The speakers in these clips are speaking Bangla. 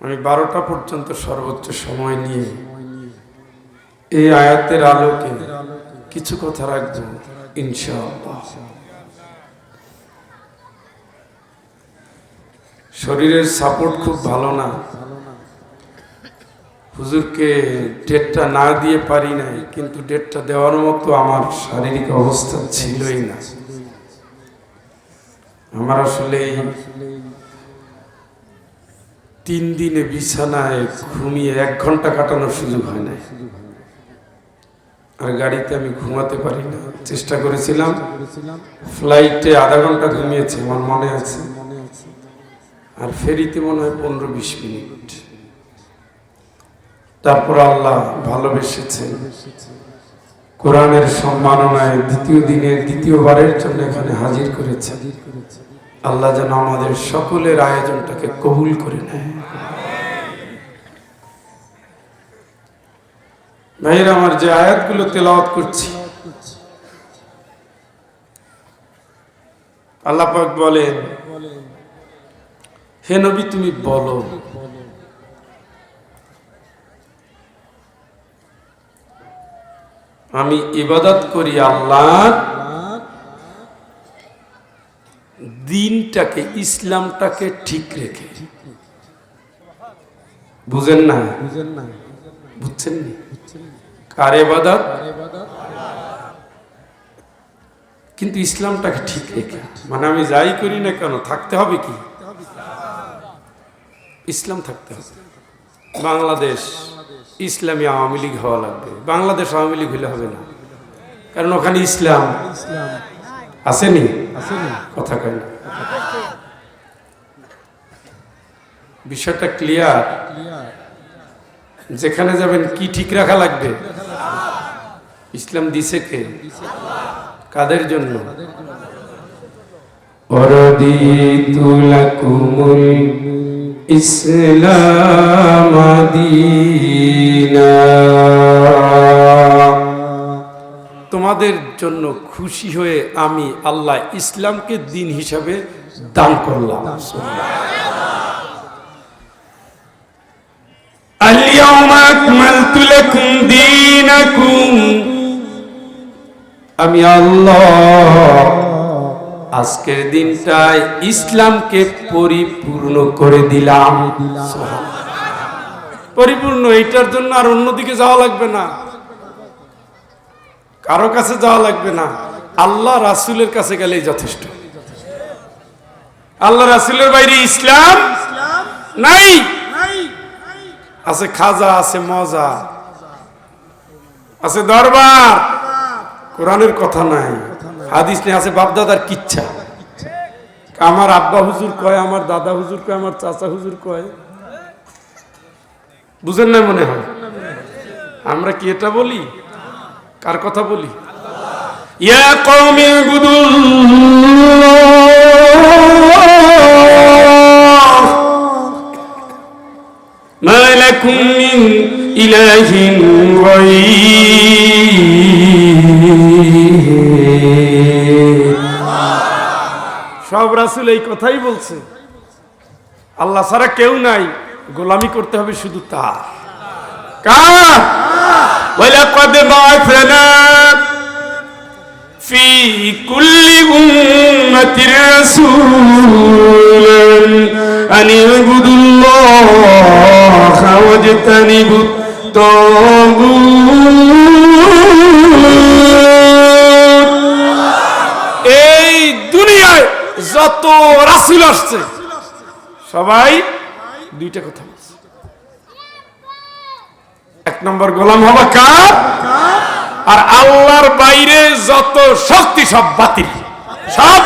আমি বারোটা পর্যন্ত সর্বোচ্চ সময় নিয়ে এই আয়াতের আলোকে কিছু কথা রাখব শরীরের সাপোর্ট খুব ভালো না। হুজুরকে ডেটটা না দিয়ে পারি নাই, কিন্তু ডেটটা দেওয়ার মতো আমার শারীরিক অবস্থা ছিলই না। আমার আসলে তিন দিনে বিছানায় ঘুমিয়ে এক ঘণ্টা কাটানোর সুযোগ হয় না আর গাড়িতে আমি ঘুমাতে পারি না। চেষ্টা করেছিলাম। ফ্লাইটে আধা ঘণ্টা ঘুমিয়েছি, আমার মনে আছে। আর ফেরিতে মনে হয় পনেরো বিশ মিনিট। তারপর আল্লাহ ভালোবেসেছেন। কোরআনের সম্মাননায় দ্বিতীয় দিনের, দ্বিতীয়বারের জন্য এখানে হাজির করেছে আল্লাহ যেন আমাদের সকলের আয়োজনটাকে কবুল করে নেয়। ভাইয়ের, আমার যে আয়াতগুলো তেলাওয়াত করছি, আল্লাহ পাক বলেন, হে নবী, তুমি বলো, আমি ইবাদত করি আল্লাহর দিনটাকে ইসলামটাকে ঠিক রেখে। বুঝেন না? বুঝেন না বুঝছেন নি? কার এবাদত? কিন্তু ইসলামটাকে ঠিক রেখে। মানে আমি যাই করি না কেন থাকতে হবে কি? ইসলাম থাকতে হবে। বাংলাদেশ ইসলামী আওয়ামী লীগ হওয়া লাগবে। বাংলাদেশ আওয়ামী লীগ হলে হবে না। কারণ ওখানে ইসলাম। আসেনি? কথা কয় না বিষয়টা ক্লিয়ার যেখানে যাবেন কি ঠিক রাখা লাগবে? ইসলাম দিছে কে? কাদের জন্য? তোমাদের জন্য খুশি হয়ে আমি আল্লাহ ইসলামকে দিন হিসাবে দান করলাম। আমি আল্লাহ আজকের দিনটায় ইসলামকে পরিপূর্ণ করে দিলাম। পরিপূর্ণ, এইটার জন্য আর অন্যদিকে যাওয়া লাগবে না। কারও কাছে যাওয়া লাগবে না। আল্লাহ রাসুলের কাছে গেলেই যথেষ্ট। আল্লাহ রাসুলের বাইরে ইসলাম নাই। আছে খাজা, আছে মজা, আছে দরবার। কোরআনের কথা নাই, হাদিস নেই, আছে বাপদাদার কিচ্ছা। আমার আব্বা হুজুর কয়, আমার দাদা হুজুর কয়, আমার চাচা হুজুর কয়। বুঝেন না মনে হয়? আমরা কি এটা বলি? কার কথা বলি? ইয়া কওমি ইবুদুল্লাহ। لكم من إله غيره সব রাসুল এই কথাই বলছে আল্লাহ ছাড়া কেউ নাই গোলামি করতে হবে শুধু তার কার ولقد بعثنا في كل أمة رسولا أن اعبدوا الله واجتنبوا الطاغوت এই দুনিয়ায় যত রাসুল আসছে সবাই দুইটা কথা বলছে এক নম্বর গোলাম হবা কার আর আল্লাহর বাইরে যত শক্তি সব বাতিল সব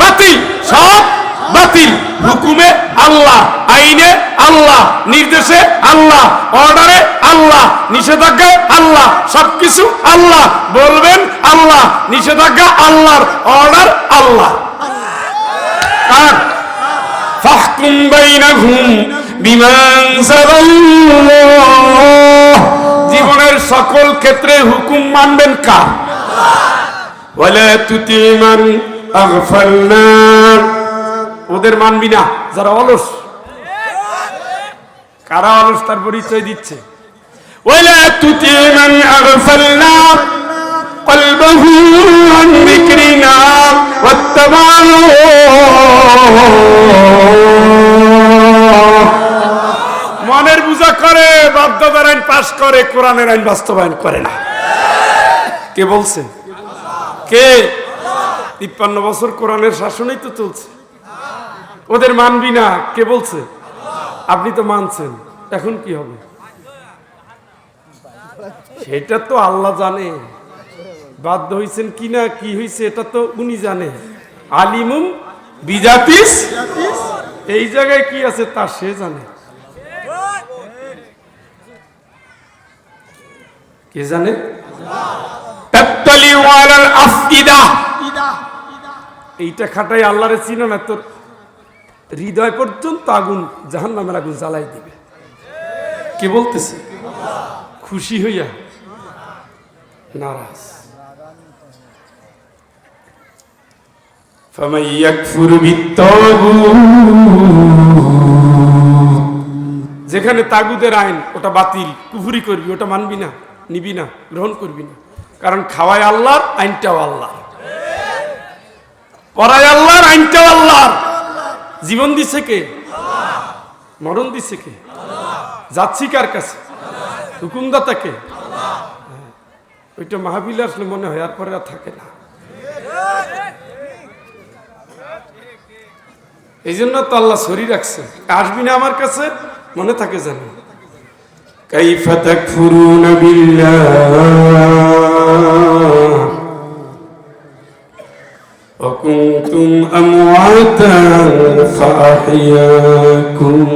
বাতিল সব বাতিল হুকুমে আল্লাহ আইনে আল্লাহ নির্দেশে আল্লাহ অর্ডারে আল্লাহ নিষেধাজ্ঞায় আল্লাহ সবকিছু আল্লাহ বলবেন আল্লাহ নিষেধাজ্ঞা আল্লাহর অর্ডার আল্লাহ। ফাহকুম বাইনাহুম জীবনের সকল ক্ষেত্রে হুকুম মানবেন কার? ওয়ালা তুতিমান আগফালনা ওদের মানবি না যারা অলস কারা অলসতার পরিচয় দিচ্ছে ওয়ালা তুতি মান আগফালনা قلبه عن ذكرنا واتبعوا মনের পূজা করে বাধ্যতার আইন পাশ করে কোরআনের আইন বাস্তবায়ন করে না কে বলছে কে তিপ্পান্ন বছর কোরআনের শাসনই তো চলছে ওদের মানবি না। কে বলছে? আপনি তো মানছেন। এখন কি হবে? সেটা তো আল্লাহ জানে। বাধ্য হয়েছেন কি না কি হয়েছে এটা তো উনি জানে। আলিমুম বিজাতিস। এই জায়গায় কি আছে তা সে জানে। কে জানে? এইটা খাটাই আল্লাহরে চিনো না তোর। হৃদয় পর্যন্ত আগুন জাহান নামের আগুন জ্বালাই দিবে কে বলতেছে খুশি হইয়া নারাজ فمن يكفر بالطاغوت যেখানে তাগুদের আইন ওটা বাতিল কুফুরি করবি ওটা মানবি না নিবি না গ্রহণ করবি না কারণ খাওয়াই আল্লাহর আইনটাও আল্লাহ পড়াই আল্লাহর আইনটাও আল্লাহর জীবন দিছে কে মরণ দিছে কে যাচ্ছি কার কাছে হুকুমদাতা কে হ্যাঁ। ওইটা মাহবিল আসলে মনে হয় আর পরে আর থাকে না এই জন্য তো আল্লাহ শরীর রাখছে আসবি না আমার কাছে মনে থাকে জানি كيف تكفرون بالله وكنتم أمواتا فأحياكم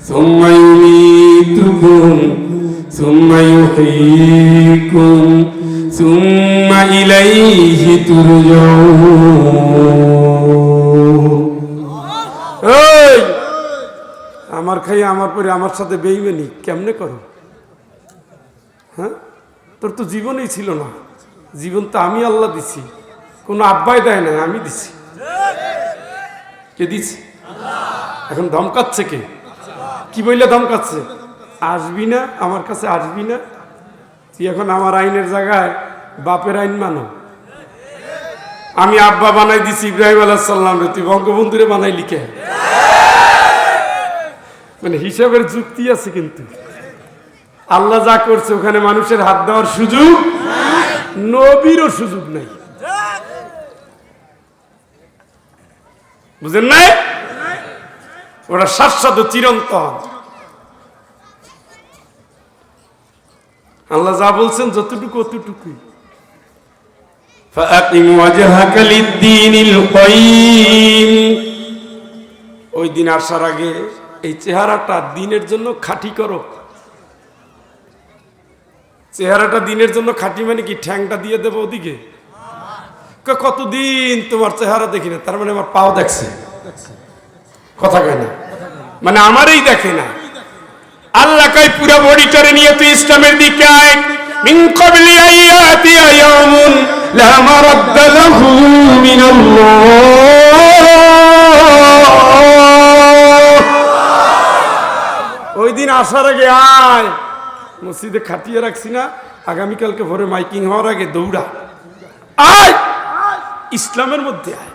ثم يميتكم ثم يحييكم ثم إليه ترجعون এই আমার খাই আমার পরে আমার সাথে বেইমানি কেমনে করো হ্যাঁ তোর তো জীবনই ছিল না জীবন তো আমি আল্লাহ দিছি কোনো আব্বাই দেয় না আমি দিছি। কে দিছি? এখন ধমকাচ্ছে কে? কি বললে ধমকাচ্ছে? আসবি না, আমার কাছে আসবি না। তুই এখন আমার আইনের জায়গায় বাপের আইন মানো। আমি আব্বা বানাই দিছি ইব্রাহিম আলাহ সাল্লাম তুই বঙ্গবন্ধুরে বানাই লিখে মানে হিসাবের যুক্তি আছে কিন্তু। আল্লাহ যা করছে, ওখানে মানুষের হাত দেওয়ার সুযোগ নবীরও সুযোগ নাই। বুঝেন নাই ওরা শাশ্বত চিরন্তন আল্লাহ যা বলছেন যতটুকু অতটুকুই فأقم وجهك للدين القيم ওই দিন আসার আগে এই চেহারাটা দিনের জন্য খাঁটি করো চেহারাটা দিনের জন্য খাঁটি মানে কি ঠ্যাংটা দিয়ে দেবো ওদিকে ক- কতদিন তোমার চেহারা দেখি না? তার মানে আমার পাও দেখছে। কথা কয় না। মানে আমারই দেখে না। আল্লাহ কাই পুরা বডিটারে নিয়ে তুই ইসলামের দিকে আয়। মিন ক্বাবলি আইয়াতি ইয়াউমুন লা মারাদ্দা লাহু মিনাল্লাহ। ওই দিন আসার আগে আয়। মসজিদে খাটিয়ে রাখছি না। আগামীকালকে ভোরে মাইকিং হওয়ার আগে দৌড়া। আয়! ইসলামের মধ্যে আয়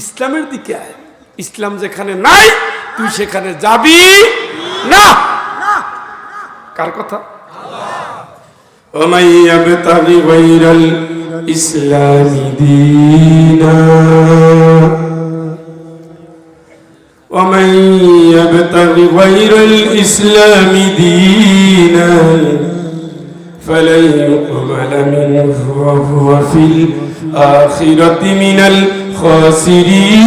ইসলামের দিকে আয় ইসলাম যেখানে নাই তুই সেখানে যাবি না কার কথা ومن يبتغ غير الإسلام دينا ومن يبتغ غير الإسلام دينا فلن يقبل منه وهو في الآخرة من الخاسرين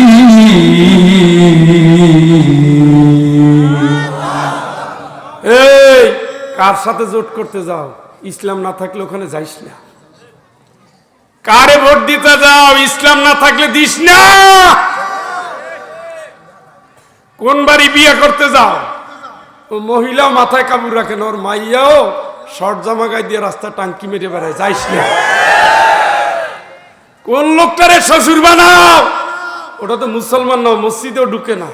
এই কার সাথে জোট করতে যাও ইসলাম না থাকলে ওখানে যাইস না কারে ভোট দিতে যাও ইসলাম না থাকলে দিস না কোন বাড়ি বিয়ে করতে যাও ও মহিলা মাথায় কাপড় রাখেন ওর মাইয়াও শর্ট জামা গায়ে দিয়ে রাস্তা টাঙ্কি মেরে বেড়ায় যাইস না কোন লোকটারে শ্বশুর বানাও? ওটা তো মুসলমান না মসজিদেও ঢুকে না।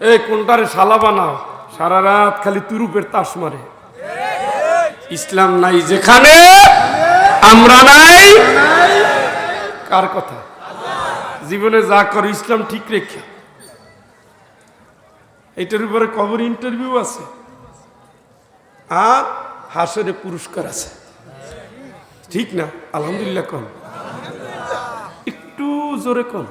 এই, কোনটারে শালা বানাও? সারা রাত খালি তুরুপের তাস মারে। ইসলাম নাই যেখানে, আমরা নাই। কার কথা? জীবনে যা করো, ইসলাম ঠিক রেখে। এটার উপরে কবর ইন্টারভিউ আছে। আর হাসরে পুরস্কার আছে। ঠিক না, আলহামদুলিল্লাহ কন একটু জোরে কন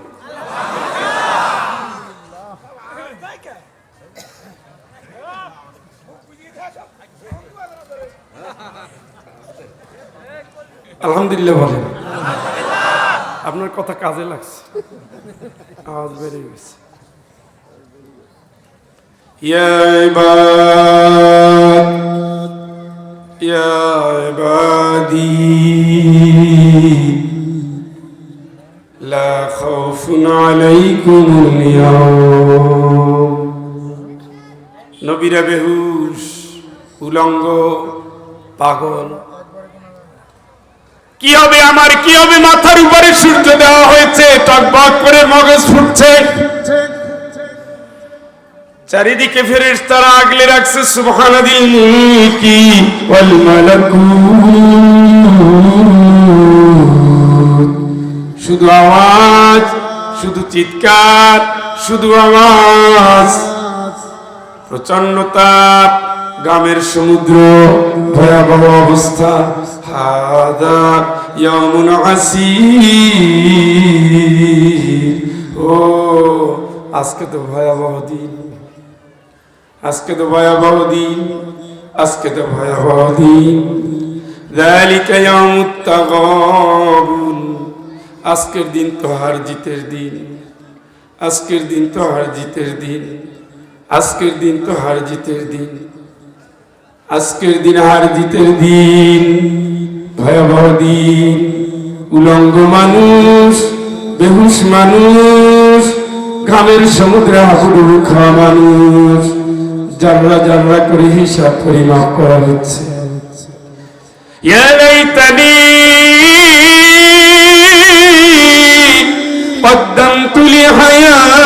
আলহামদুলিল্লাহ বলেন। আপনার কথা কাজে লাগছে। আওয়াজ বেড়ে গেছে। يا নবীরা বেহুশ, উলঙ্গ, পাগল। কি হবে আমার, কি হবে মাথার উপরে সূর্য দেওয়া হয়েছে, টকবক করে মগজ ফুটছে। চারিদিকে ফেরেস তারা আগলে রাখছে শুধু আওয়াজ, শুধু চিৎকার, শুধু আওয়াজ। প্রচন্ড তাপ গ্রামের সমুদ্র ভয়াবহ অবস্থা হাদা ইয়ামুন আসির ও আজকে তো ভয়াবহ দিন আজকে তো ভয়াবহ দিন আজকে তো ভয়াবহ দিন ذلك يوم التغابن আজকের দিন তো হার জিতের দিন আজকের দিন তো হার জিতের দিন আজকের দিন তো হার জিতের দিন আজকের দিন হার জিতের দিন ভয়াবহ দিন উলঙ্গ মানুষ বেহুশ মানুষ ঘামের সমুদ্রে হাবুডুবু খাওয়া মানুষ জানরা জানরা করে হিসাব পরিমাপ করা হচ্ছে يا ليتني قدمت لحياتي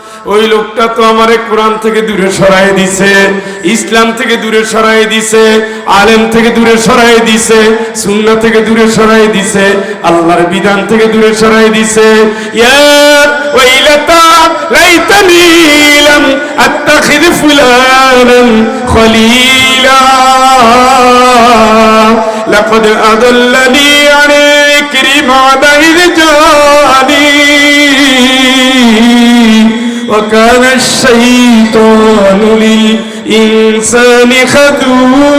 ওই লোকটা তো আমারে কোরআন থেকে দূরে সরাই দিছে, ইসলাম থেকে দূরে সরাই দিছে, আলেম থেকে দূরে সরাই দিছে সুন্না থেকে দূরে সরাই দিছে, আল্লাহর বিধান থেকে দূরে সরাই দিছে। ইয়ার ওইলাতা লাইতানি লাম আত্তাখিদ ফুলানান খলিলা। লাকাদ আদাল্লানি আন যিকরি মা দাইর জা وكان الشيطان للإنسان خذولا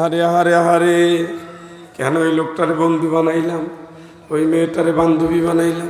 আরে আরে আরে কেন ওই লোকটারে বন্ধু বানাইলাম ওই মেয়েটারে বান্ধবী বানাইলাম